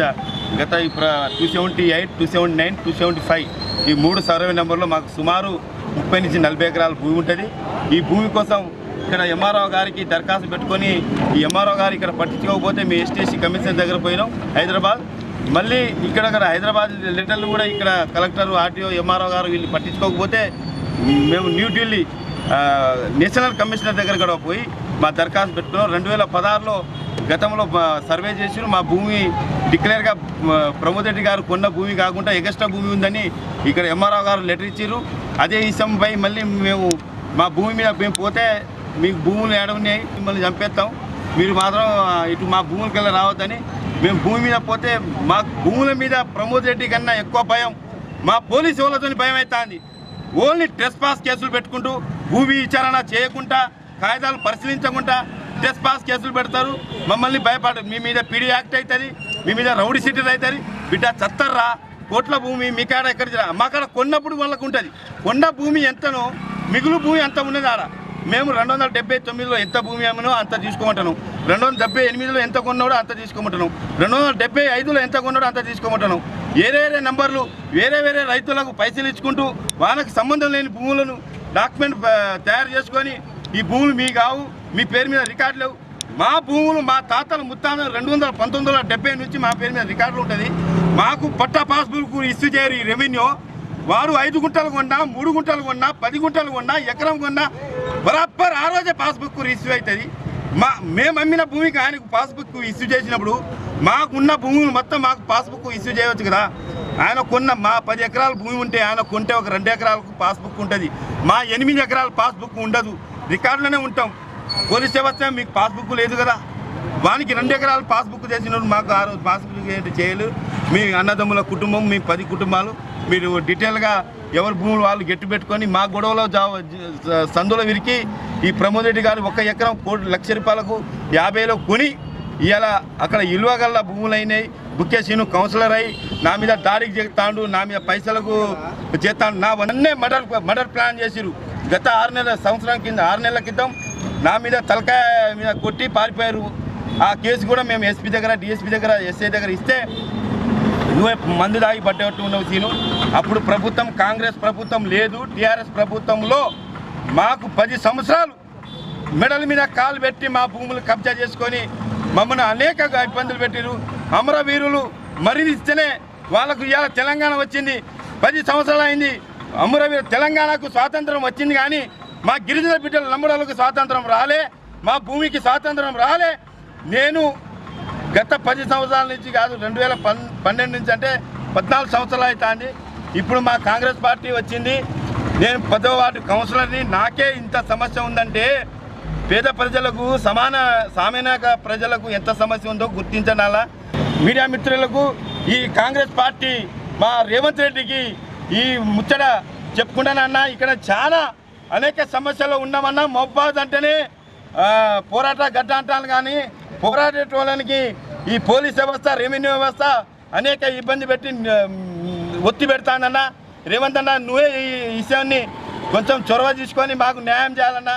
మీద గత two seventy eight two seventy nine two seventy five ఈ మూడు సర్వే నెంబర్లో మాకు సుమారు ముప్పై నుంచి నలభై ఎకరాల భూమి ఉంటుంది. ఈ భూమి కోసం ఇక్కడ ఎంఆర్ఓ గారికి దరఖాస్తు పెట్టుకొని ఈ ఎంఆర్ఓ గారు ఇక్కడ పట్టించుకోకపోతే మీ ఎస్టీసీ కమిషన్ దగ్గర పోయినాం హైదరాబాద్. మళ్ళీ ఇక్కడ హైదరాబాద్ లెటర్లు కూడా ఇక్కడ కలెక్టర్ ఆర్టీఓ ఎంఆర్ఓ గారు వీళ్ళు పట్టించుకోకపోతే మేము న్యూఢిల్లీ నేషనల్ కమిషనర్ దగ్గర కూడా పోయి మా దరఖాస్తు పెట్టుకున్నాం. రెండు వేల పదహారులో గతంలో సర్వే చేసి మా భూమి డిక్లేర్గా ప్రమోద్ రెడ్డి గారు కొన్న భూమి కాకుండా ఎగస్ట్రా భూమి ఉందని ఇక్కడ ఎంఆర్ఓ గారు లెటర్ ఇచ్చారు. అదే విషయంపై మళ్ళీ మేము మా భూమి మీద మేము పోతే మీకు భూములు ఏడవున్నాయి మిమ్మల్ని చంపేస్తాం. మీరు మాత్రం ఇటు మా భూములకి వెళ్ళి రావద్దని మేము భూమి మీద పోతే మా భూముల మీద ప్రమోద్ రెడ్డి కన్నా ఎక్కువ భయం. మా పోలీసు వాళ్ళతో భయం అవుతుంది ఓన్లీ ట్రెస్ పాస్ కేసులు పెట్టుకుంటూ భూమి విచారణ చేయకుండా కాగితాలు పరిశీలించకుండా డెత్ పాస్ కేసులు పెడతారు. మమ్మల్ని భయపడరు మీ మీద పీడీ యాక్ట్ అవుతుంది మీ మీద రౌడీ సిటీ అవుతుంది బిడ్డ చత్తర్రా. కోట్ల భూమి మీ కాడ ఎక్కడ మా కాడ కొన్నప్పుడు వాళ్ళకు ఉంటుంది. కొన్న భూమి ఎంతనో మిగులు భూమి ఎంత ఉన్నది ఆడ. మేము రెండు వందల డెబ్బై తొమ్మిదిలో ఎంత భూమి అమ్మనో అంత తీసుకోమంటాను రెండు వందల డెబ్బై ఎనిమిదిలో ఎంత కొన్నాడో అంత తీసుకోమంటాను రెండు వందల డెబ్బై ఐదులో ఎంత కొన్నాడో అంత తీసుకోమంటాను వేరే వేరే నంబర్లు వేరే వేరే రైతులకు పైసలు ఇచ్చుకుంటూ వాళ్ళకి సంబంధం లేని భూములను డాక్యుమెంట్ తయారు చేసుకొని ఈ భూములు మీ కావు మీ పేరు మీద రికార్డు లేవు. మా భూములు మా తాతలు ముత్తాతలు రెండు వందల పంతొమ్మిది వందల డెబ్బై నుంచి మా పేరు మీద రికార్డులు ఉంటుంది. మాకు పట్టా పాస్బుక్ ఇష్యూ చేయరు ఈ రెవెన్యూ. వారు ఐదు గుంటలు కొన్నా మూడు గుంటలు కొన్నా పది గుంటలు కొన్నా ఎకరం కొన్నా బరాబర్ ఆ రోజే పాస్బుక్ ఇష్యూ అవుతుంది. మా మేము అమ్మిన భూమికి ఆయనకు పాస్బుక్ ఇష్యూ చేసినప్పుడు మాకున్న భూములు మొత్తం మాకు పాస్బుక్ ఇష్యూ చేయవచ్చు కదా. ఆయన కొన్న మా పది ఎకరాల భూమి ఉంటే ఆయన కొంటే ఒక రెండు ఎకరాలకు పాస్బుక్ ఉంటుంది. మా ఎనిమిది ఎకరాల పాస్బుక్ ఉండదు. రికార్డులోనే ఉంటాం. పోలీస్ వ్యవస్థ మీకు పాస్బుక్ లేదు కదా. వానికి రెండు ఎకరాలు పాస్బుక్ చేసిన మాకు ఆ రోజు పాస్బుక్ ఏంటి చేయలు మీ అన్నదమ్ముల కుటుంబం మీ పది కుటుంబాలు. మీరు డీటెయిల్గా ఎవరి భూములు వాళ్ళు గెట్టు పెట్టుకొని మా గొడవలో సందులో విరికి ఈ ప్రమోద్ రెడ్డి గారు ఒక ఎకరం కోటి లక్ష రూపాయలకు యాభైలో కొని ఇవాళ అక్కడ ఇల్వగల్ల భూములు అయినాయి బుక్కేసీను కౌన్సిలర్ అయి నా మీద దాడికి చేస్తాడు నా మీద పైసలకు చేస్తాడు. నా వన్నే మర్డర్ మర్డర్ ప్లాన్ చేసిరు గత ఆరు నెలల సంవత్సరం కింద ఆరు నెలల క్రితం నా మీద తలకాయ మీద కొట్టి పారిపోయారు. ఆ కేసు కూడా మేము ఎస్పీ దగ్గర డిఎస్పీ దగ్గర ఎస్ఐ దగ్గర ఇస్తే నువ్వే మందు దాగి పట్టేట్టు ఉన్నావు సీను. అప్పుడు ప్రభుత్వం కాంగ్రెస్ ప్రభుత్వం లేదు. టీఆర్ఎస్ ప్రభుత్వంలో మాకు పది సంవత్సరాలు మెడల మీద కాలు పెట్టి మా భూములు కబ్జా చేసుకొని మమ్మల్ని అనేక ఇబ్బందులు పెట్టారు అమరవీరులు మరణిస్తేనే వాళ్ళకు ఇవాళ తెలంగాణ వచ్చింది. పది సంవత్సరాలు అయింది. అమరవీరు తెలంగాణకు స్వాతంత్రం వచ్చింది కానీ మా గిరిజన బిడ్డల నమ్మడాలకు స్వాతంత్రం రాలే మా భూమికి స్వాతంత్రం రాలే. నేను గత పది సంవత్సరాల నుంచి కాదు రెండు వేల పన్ పన్నెండు నుంచి అంటే పద్నాలుగు సంవత్సరాలు అవుతుంది ఇప్పుడు మా కాంగ్రెస్ పార్టీ వచ్చింది. నేను పదవ వార్డు కౌన్సిలర్ని. నాకే ఇంత సమస్య ఉందంటే పేద ప్రజలకు సమాన సామాన్య ప్రజలకు ఎంత సమస్య ఉందో గుర్తించనాలా? మీడియా మిత్రులకు ఈ కాంగ్రెస్ పార్టీ మా రేవంత్ రెడ్డికి ఈ ముచ్చట చెప్పుకుంటానన్నా ఇక్కడ చాలా అనేక సమస్యలు ఉన్నామన్నా మొబ్బాజ్ అంటేనే పోరాట గడ్డ అంటాను కానీ పోరాడేటోళ్ళకి ఈ పోలీస్ వ్యవస్థ రెవెన్యూ వ్యవస్థ అనేక ఇబ్బంది పెట్టి ఒత్తి పెడతానన్నా రేవంత్ అన్న నువ్వే ఈ విషయాన్ని కొంచెం చొరవ తీసుకొని మాకు న్యాయం చేయాలన్నా